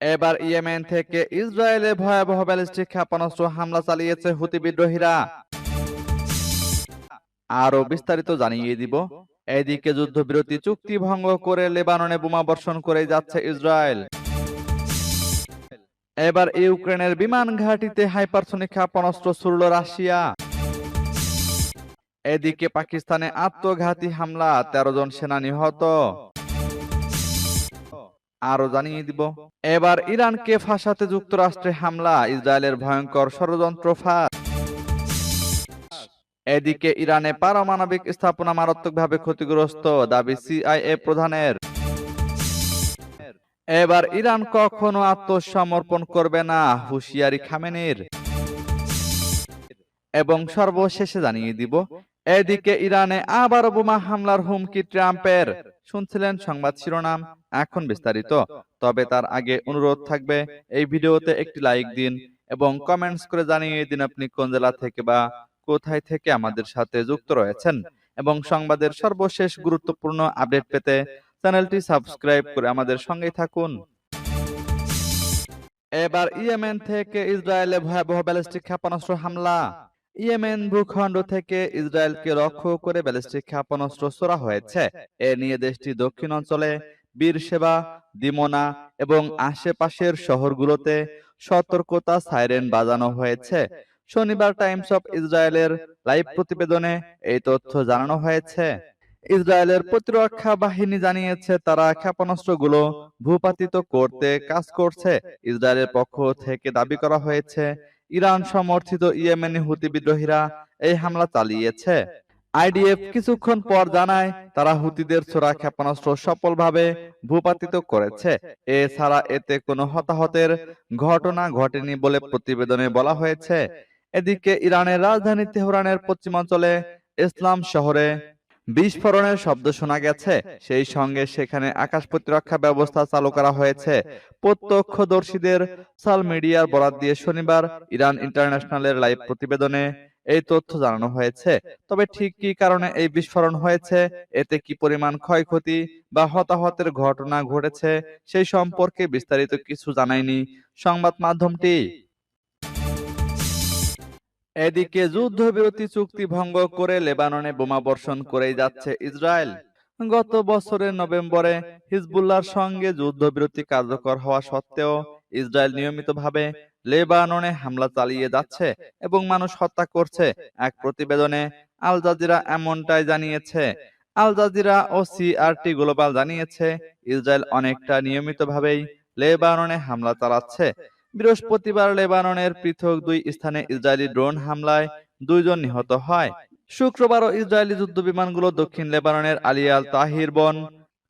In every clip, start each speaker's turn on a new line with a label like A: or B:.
A: এবার ইয়েমেন থেকে ইসরায়েলে ভয়াবহ ব্যালিস্টিক ক্ষেপণাস্ত্র হামলা চালিয়েছে হুতি বিদ্রোহীরা। আরও বিস্তারিত জানিয়ে দিব। এদিকে যুদ্ধবিরতি চুক্তি ভঙ্গ করে লেবাননে বোমা বর্ষণ করে যাচ্ছে ইসরায়েল। এবার ইউক্রেনের বিমান ঘাটিতে হাইপারসনিক ক্ষেপণাস্ত্র ছুড়ল রাশিয়া। এদিকে পাকিস্তানে আত্মঘাতী হামলা, তেরো জন সেনা নিহত। আরও জানিয়ে দিব। এবার ইরানকে ফাঁসাতে যুক্তরাষ্ট্রে হামলা, ইসরায়েলের ভয়ঙ্কর ষড়যন্ত্র ফাঁস এদিকে ইরানে পারমাণবিক স্থাপনা মারাত্মকভাবে ক্ষতিগ্রস্ত, দাবি সিআইএ প্রধানের। এবার ইরান কখনো আত্মসমর্পণ করবে না, হুঁশিয়ারি খামেনির। এবং সর্বশেষে জানিয়ে দিব, এদিকে ইরানে আবার বোমা হামলার হুমকি ট্রাম্পের। শুনছিলেন সংবাদ শিরোনাম এখন বিস্তারিত। তবে তার আগে অনুরোধ থাকবে এই ভিডিওতে একটি লাইক দিন এবং কমেন্টস করে জানিয়ে দিন আপনি কোন জেলা থেকে বা কোথায় থেকে আমাদের সাথে যুক্ত রয়েছেন এবং সংবাদের সর্বশেষ গুরুত্বপূর্ণ আপডেট পেতে চ্যানেলটি সাবস্ক্রাইব করে আমাদের সঙ্গেই থাকুন। এবার ইয়েমেন থেকে ইসরায়েলে ভয়াবহ ব্যালিস্টিক ক্ষেপণাস্ত্র হামলা। ইয়েমেন ভূখণ্ড থেকে ইসরায়েলকে লক্ষ্য করে ব্যালিস্টিক ক্ষেপণাস্ত্র ছোড়া হয়েছে। এ নিয়ে দেশটি দক্ষিণ অঞ্চলে বীরসেবা, দিমোনা এবং আশেপাশের শহরগুলোতে সতর্কতা সাইরেন বাজানো হয়েছে। শনিবার টাইমস অফ ইসরায়েলের লাইভ প্রতিবেদনে এই তথ্য জানানো হয়েছে। ইসরায়েলের প্রতিরক্ষা বাহিনী জানিয়েছে, তারা ক্ষেপণাস্ত্রগুলো ভূপাতিত করতে কাজ করছে। ইসরায়েলের পক্ষ থেকে দাবি করা হয়েছে ইরান সমর্থিত ইয়েমেনি হুতি বিদ্রোহীরা এই হামলা চালিয়েছে। আইডিএফ কিছুক্ষণ পর জানায়, তারা হুতিদের ছোড়া ক্ষেপণাস্ত্র সফলভাবে ভূপাতিত করেছে। এছাড়া এতে কোনো হতাহতের ঘটনা ঘটেনি বলে প্রতিবেদনে বলা হয়েছে। এদিকে ইরানের রাজধানী তেহরানের পশ্চিমাঞ্চলে ইসলাম শহরে বিস্ফোরণের শব্দ শোনা গেছে। সেই সঙ্গে সেখানে আকাশ প্রতিরক্ষা ব্যবস্থা চালু করা হয়েছে। প্রত্যক্ষদর্শীদের সোশ্যাল মিডিয়ার বরাত দিয়ে শনিবার ইরান ইন্টারন্যাশনালের লাইভ প্রতিবেদনে এই তথ্য জানানো হয়েছে। তবে ঠিক কি কারণে এই বিস্ফোরণ হয়েছে? এতে কি পরিমাণ ক্ষয়ক্ষতি বা হতাহতের ঘটনা ঘটেছে? সেই সম্পর্কে বিস্তারিত কিছু জানায়নি সংবাদ মাধ্যমটি। এদিকে যুদ্ধবিরতি চুক্তি ভঙ্গ করে লেবাননে বোমা বর্ষণ করে যাচ্ছে ইসরায়েল। গত বছরের নভেম্বরে হিজবুল্লাহর সঙ্গে যুদ্ধবিরতি কার্যকর হওয়া সত্ত্বেও ইসরায়েল নিয়মিতভাবে লেবাননে হামলা চালিয়ে যাচ্ছে এবং মানুষ হত্যা করছে। এক প্রতিবেদনে আল জাজিরা এমনটাই জানিয়েছে। আল জাজিরা ও সিআরটি গ্লোবাল জানিয়েছে ইসরায়েল অনেকটা নিয়মিতভাবেই লেবাননে হামলা চালাচ্ছে। বৃহস্পতিবার লেবাননের পৃথক দুই স্থানে ইসরায়েলি ড্রোন হামলায় দুইজন নিহত হয়। শুক্রবারও ইসরায়েলি যুদ্ধ বিমানগুলো দক্ষিণ লেবাননের আলিয়াল তাহির বন,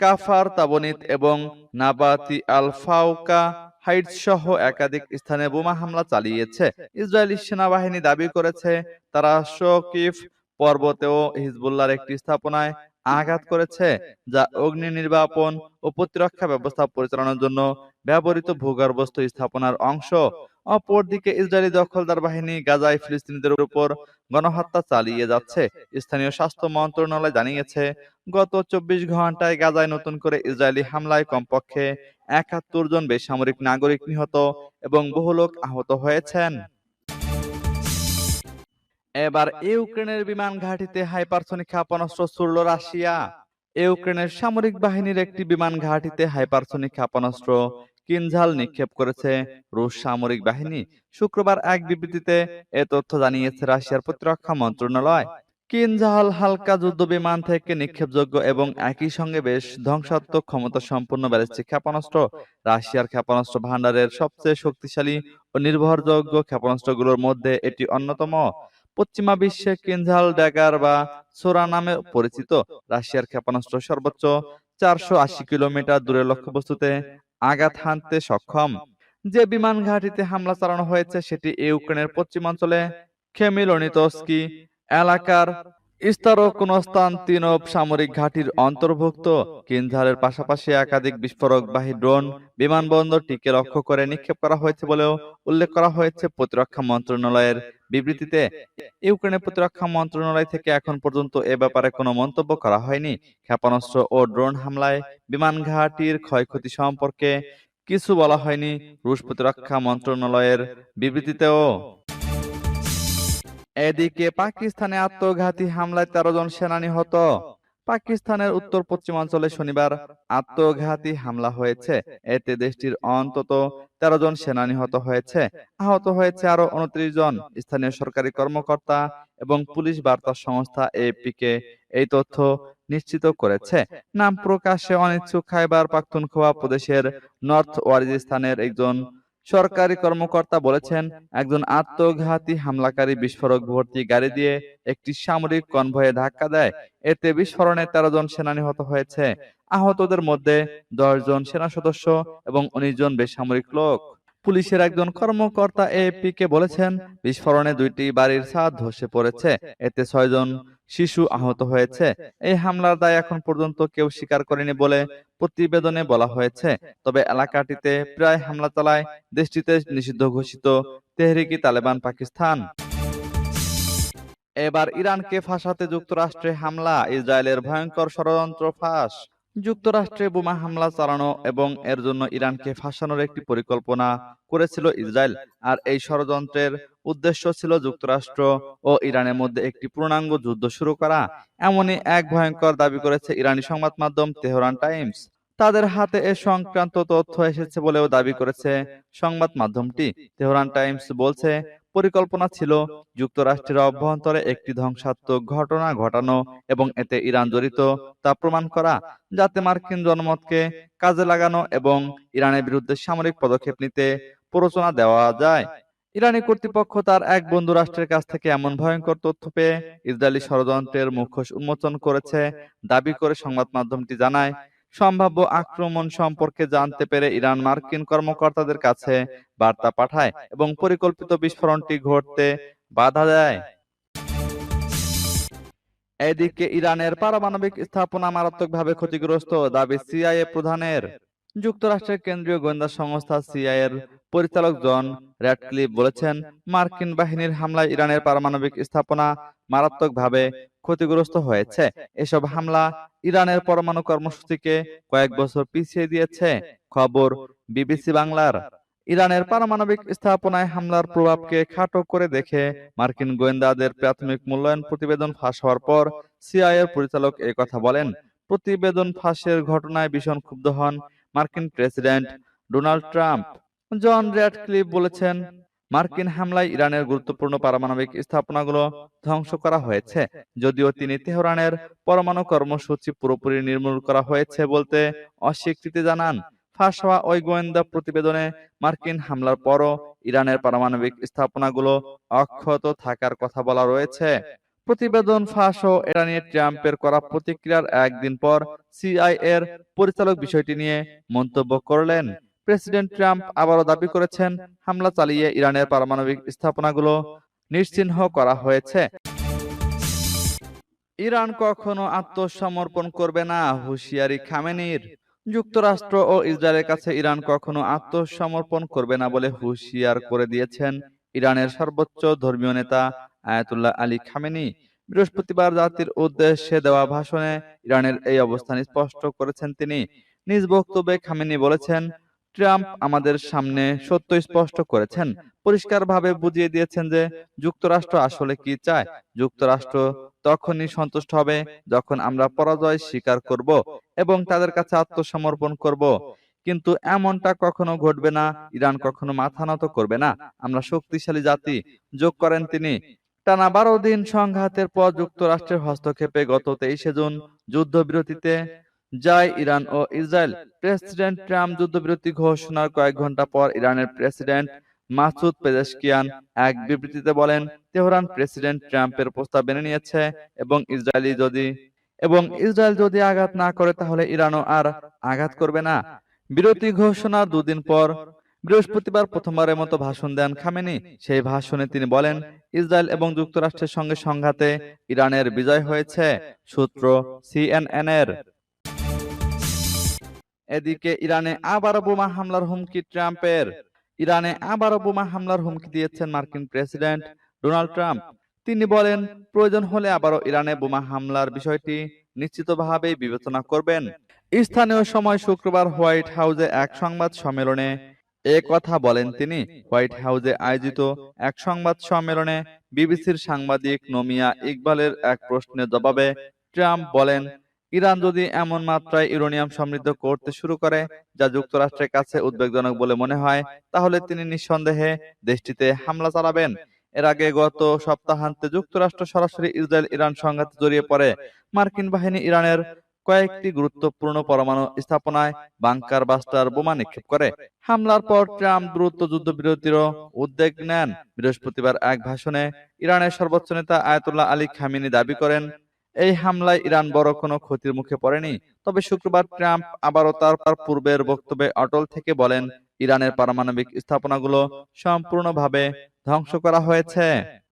A: কাফার তাবনিত এবং নাবাতি আল ফাউকা হাইটস সহ একাধিক স্থানে বোমা হামলা চালিয়েছে। ইসরায়েলি সেনাবাহিনী দাবি করেছে, তারা শকিফ পর্বতেও হিজবুল্লাহর একটি স্থাপনায় আঘাত করেছে যা অগ্নি নির্বাপন ও প্রতিরক্ষা ব্যবস্থা পরিচালনার জন্য ব্যবহৃত ভূগর্ভস্থ স্থাপনার অংশ অপরদিকে ইসরায়েলি দখলদার বাহিনী গাজায় ফিলিস্তিনিদের উপর গণহত্যা চালিয়ে যাচ্ছে। স্থানীয় স্বাস্থ্য মন্ত্রণালয় জানিয়েছে গত চব্বিশ ঘন্টায় গাজায় নতুন করে ইসরায়েলি হামলায় কমপক্ষে একাত্তর জন বেসামরিক নাগরিক নিহত এবং বহু লোক আহত হয়েছেন। এবার ইউক্রেনের বিমান ঘাঁটিতে হাইপারসোনিক ক্ষেপণাস্ত্র ছুড়ল রাশিয়া। ইউক্রেনের সামরিক বাহিনীর একটি বিমান ঘাঁটিতে হাইপারসোনিক ক্ষেপণাস্ত্র কিনঝাল নিক্ষেপ করেছে। রুশ সামরিক বাহিনী শুক্রবার এক বিবৃতিতে এ তথ্য জানিয়েছে রাশিয়ার প্রতিরক্ষা মন্ত্রণালয়। কিনঝাল হালকা যুদ্ধ বিমান থেকে নিক্ষেপযোগ্য এবং একই সঙ্গে বেশ ধ্বংসাত্মক ক্ষমতা সম্পন্ন ব্যালিস্টিক ক্ষেপণাস্ত্র। রাশিয়ার ক্ষেপণাস্ত্র ভান্ডারের সবচেয়ে শক্তিশালী ও নির্ভরযোগ্য ক্ষেপণাস্ত্রগুলোর মধ্যে এটি অন্যতম। পশ্চিমা বিশ্বে কিনঝাল ড্যাগার বা সোরা নামে পরিচিত। রাশিয়ার ক্ষেপণাস্ত্র সর্বোচ্চ চারশো আশি কিলোমিটার দূরের লক্ষ্যবস্তুতে আঘাত হানতে সক্ষম। যে বিমান ঘাঁটিতে হামলা চালানো হয়েছে, সেটি ইউক্রেনের পশ্চিমাঞ্চলে খেমিলনিতস্কি এলাকার ইস্তারোকনস্তান্তিনোভ সামরিক ঘাঁটির অন্তর্ভুক্ত। কিনঝালের পাশাপাশি একাধিক বিস্ফোরকবাহী ড্রোন বিমানবন্দরটিকে লক্ষ্য করে নিক্ষেপ করা হয়েছে বলেও উল্লেখ করা হয়েছে প্রতিরক্ষা মন্ত্রণালয়ের বিবৃতিতে, ইউক্রেনের প্রতিরক্ষা মন্ত্রণালয় থেকে এখন পর্যন্ত এ ব্যাপারে কোনো মন্তব্য করা হয়নি। ক্ষেপণাস্ত্র ও ড্রোন হামলায় বিমান ঘাটির ক্ষয়ক্ষতি সম্পর্কে কিছু বলা হয়নি রুশ প্রতিরক্ষা মন্ত্রণালয়ের বিবৃতিতেও। এদিকে পাকিস্তানে আত্মঘাতী হামলায় তেরো জন সেনা নিহত। পাকিস্তানের উত্তর পশ্চিমাঞ্চলে শনিবার আত্মঘাতী হামলা হয়েছে। এতে দেশটির অন্তত তেরো জন সেনা নিহত হয়েছে। আহত হয়েছে আরও উনত্রিশ জন স্থানীয় সরকারি কর্মকর্তা এবং পুলিশ বার্তা সংস্থা এপি কে এই তথ্য নিশ্চিত করেছে। নাম প্রকাশে অনিচ্ছুক খাইবার পাখতুনখোয়া প্রদেশের নর্থ ওয়াজিস্তানের একজন সরকারি কর্মকর্তা বলেছেন, একজন আত্মঘাতী হামলাকারী বিস্ফোরক ভর্তি গাড়ি দিয়ে একটি সামরিক কনভয়ে ধাক্কা দেয়। এতে বিস্ফোরণে তেরো জন সেনা নিহত হয়েছে। আহতদের মধ্যে দশ জন সেনা সদস্য এবং উনিশ জন বেসামরিক লোক। পুলিশের একজন কর্মকর্তা এপি কে বলেছেন, বিস্ফোরণে দুইটি বাড়ির ছাদ ধসে পড়েছে। এতে ছয়জন শিশু আহত হয়েছে। এই হামলার দায় এখন পর্যন্ত কেউ স্বীকার করেনি বলে প্রতিবেদনে বলা হয়েছে। তবে এলাকাটিতে প্রায় হামলা চালায় দেশটিতে নিষিদ্ধ ঘোষিত তেহরিকি তালেবান পাকিস্তান। এবার ইরানকে ফাঁসাতে যুক্তরাষ্ট্রে হামলা, ইসরায়েলের ভয়ঙ্কর ষড়যন্ত্র ফাঁস। যুক্তরাষ্ট্রে বোমা হামলা চালানো এবং এর জন্য ইরানকে ফাঁসানোর একটি পরিকল্পনা করেছিল ইসরায়েল। আর এই ষড়যন্ত্রের উদ্দেশ্য ছিল যুক্তরাষ্ট্র ও ইরানের মধ্যে একটি পূর্ণাঙ্গ যুদ্ধ শুরু করা। এমনই এক ভয়ঙ্কর দাবি করেছে ইরানি সংবাদ মাধ্যম তেহরান টাইমস। তাদের হাতে এ সংক্রান্ত তথ্য এসেছে বলেও দাবি করেছে সংবাদ মাধ্যমটি। তেহরান টাইমস বলছে পরিকল্পনা ছিল যুক্তরাষ্ট্রের অভ্যন্তরে একটি ধ্বংসাত্মক ঘটনা ঘটানো এবং এতে ইরান জড়িত তা প্রমাণ করা যাতে মার্কিন জনমতকে কাজে লাগানো এবং ইরানের বিরুদ্ধে সামরিক পদক্ষেপ নিতে প্ররোচনা দেওয়া যায়। ইরানি কর্তৃপক্ষ তার এক বন্ধু রাষ্ট্রের কাছ থেকে এমন ভয়ঙ্কর তথ্য পেয়ে ইসরায়েলি ষড়যন্ত্রের মুখোশ উন্মোচন করেছে দাবি করে সংবাদ মাধ্যমটি জানায়। সম্ভাব্য আক্রমণ সম্পর্কে জানতে পেরে ইরান মার্কিন কর্মকর্তাদের কাছে বার্তা পাঠায় এবং পরিকল্পিত বিস্ফোরণটি ঘটতে বাধা দেয়। এদিকে ইরানের পারমাণবিক স্থাপনা মারাত্মকভাবে ক্ষতিগ্রস্ত দাবি সিআইএ প্রধানের। যুক্তরাষ্ট্রের কেন্দ্রীয় গোয়েন্দা সংস্থা সিআইএর পরিচালক জন র্যাডক্লিফ বলেছেন মার্কিন বাহিনীর হামলায় ইরানের পারমাণবিক স্থাপনা মারাত্মকভাবে ক্ষতিগ্রস্ত হয়েছে। এসব হামলা ইরানের পরমাণু কর্মসূচিকে কয়েক বছর পিছিয়ে দিয়েছে। খবর বিবিসি বাংলার। ইরানের পারমাণবিক স্থাপনায় হামলার প্রভাবকে খাটো করে দেখে মার্কিন গোয়েন্দাদের প্রাথমিক মূল্যায়ন প্রতিবেদন ফাঁস হওয়ার পর সিআইএর পরিচালক এই কথা বলেন প্রতিবেদন ফাঁসের ঘটনায় ভীষণ ক্ষুব্ধ হন। মার্কিন president Donald Trump. John Radcliffe বলেছেন, মার্কিন হামলায় ইরানের গুরুত্বপূর্ণ পারমাণবিক স্থাপনাগুলো ধ্বংস করা হয়েছে, যদিও তিনি তেহরানের পরমাণু কর্মসূচি পুরোপুরি নির্মূল করা হয়েছে বলতে অস্বীকৃতি জানান। ফাঁস হওয়া ওই গোয়েন্দা প্রতিবেদনে মার্কিন হামলার পরও ইরানের পারমাণবিক স্থাপনাগুলো অক্ষত থাকার কথা বলা রয়েছে। প্রতিবেদন ফাঁস ও এটা নিয়ে ট্রাম্পের করা প্রতিক্রিয়ার একদিন পর সিআইএর পরিচালক বিষয়টি নিয়ে মন্তব্য করলেন। প্রেসিডেন্ট ট্রাম্প আবারও দাবি করেছেন, হামলা চালিয়ে ইরানের পারমাণবিক স্থাপনাগুলো নিশ্চিহ্ন করা হয়েছে। ইরান কখনো আত্মসমর্পণ করবে না, হুঁশিয়ারি খামেনির। যুক্তরাষ্ট্র ও ইসরায়েলের কাছে ইরান কখনো আত্মসমর্পণ করবে না বলে হুঁশিয়ার করে দিয়েছেন ইরানের সর্বোচ্চ ধর্মীয় নেতা আয়াতুল্লাহ আলী খামেনি বৃহস্পতিবার জাতির উদ্দেশ্যে দেওয়া ভাষণে ইরানের এই অবস্থান স্পষ্ট করেছেন তিনি। নিজ বক্তব্যে খামেনি বলেছেন, ট্রাম্প আমাদের সামনে সত্য স্পষ্ট করেছেন। পরিষ্কারভাবে বুঝিয়ে দিয়েছেন যে যুক্তরাষ্ট্র আসলে কি চায়। যুক্তরাষ্ট্র তখনই সন্তুষ্ট হবে যখন আমরা পরাজয় স্বীকার করব এবং তাদের কাছে আত্মসমর্পণ করব। কিন্তু এমনটা কখনো ঘটবে না, ইরান কখনো মাথা নত করবে না। আমরা শক্তিশালী জাতি, যোগ করেন তিনি। টানা বারো দিন সংঘাতের পর যুক্তরাষ্ট্রের হস্তক্ষেপে গত তেইশে জুন যুদ্ধবিরতিতে যায় ইরান ও ইসরায়েল। প্রেসিডেন্ট ট্রাম্প যুদ্ধবিরতি ঘোষণার কয়েক ঘণ্টা পর ইরানের প্রেসিডেন্ট মাসুদ পেজেশকিয়ান এক বিবৃতিতে বলেন, তেহরান প্রেসিডেন্ট ট্রাম্পের প্রস্তাব মেনে নিয়েছে এবং ইসরায়েলি যদি এবং ইসরায়েল যদি আঘাত না করে তাহলে ইরানও আর আঘাত করবে না। বিরতি ঘোষণা দুদিন পর বৃহস্পতিবার প্রথমবারের মতো ভাষণ দেন খামেনি। সেই ভাষণে তিনি বলেন, ইসরায়েল এবং যুক্তরাষ্ট্রের সঙ্গে সংঘাতে ইরানের বিজয় হয়েছে সূত্র সিএনএন এর। এদিকে ইরানে আবারও বোমা হামলার হুমকি ট্রাম্পের। ইরানে আবারও বোমা হামলার হুমকি দিয়েছেন মার্কিন প্রেসিডেন্ট ডোনাল্ড ট্রাম্প। তিনি বলেন, প্রয়োজন হলে আবারও ইরানে বোমা হামলার বিষয়টি নিশ্চিতভাবেই বিবেচনা করবেন। স্থানীয় সময় শুক্রবার হোয়াইট হাউসে এক সংবাদ সম্মেলনে এ কথা বলেন তিনি। হোয়াইট হাউসে আয়োজিত এক সংবাদ সম্মেলনে বিবিসির সাংবাদিক নোমিয়া ইকবালের এক প্রশ্নের জবাবে ট্রাম্প বলেন, ইরান যদি এমন মাত্রায় ইউরেনিয়াম সমৃদ্ধ করতে শুরু করে, যা যুক্তরাষ্ট্রের কাছে উদ্বেগজনক বলে মনে হয়, তাহলে তিনি নিঃসন্দেহে দেশটিতে হামলা চালাবেন। এর আগে গত সপ্তাহান্তে যুক্তরাষ্ট্র সরাসরি ইসরায়েল ইরান সংঘাতে জড়িয়ে পড়ে। মার্কিন বাহিনী ইরানের কয়েকটি গুরুত্বপূর্ণ পরমাণু স্থাপনায় বাংকার বাস্টার বোমা নিক্ষেপ করে। হামলার পর ট্রাম্প দ্রুত যুদ্ধবিরতিরও উদ্যোগ নেন। বৃহস্পতিবার এক ভাষণে ইরানের সর্বোচ্চ নেতা আয়াতুল্লাহ আলী খামিনি দাবি করেন, এই হামলায় ইরান বড় কোনো ক্ষতির মুখে পড়েনি। তবে শুক্রবার ট্রাম্প আবারও তার পূর্বের বক্তব্যে অটল থেকে বলেন, ইরানের পারমাণবিক স্থাপনাগুলো সম্পূর্ণভাবে ধ্বংস করা হয়েছে।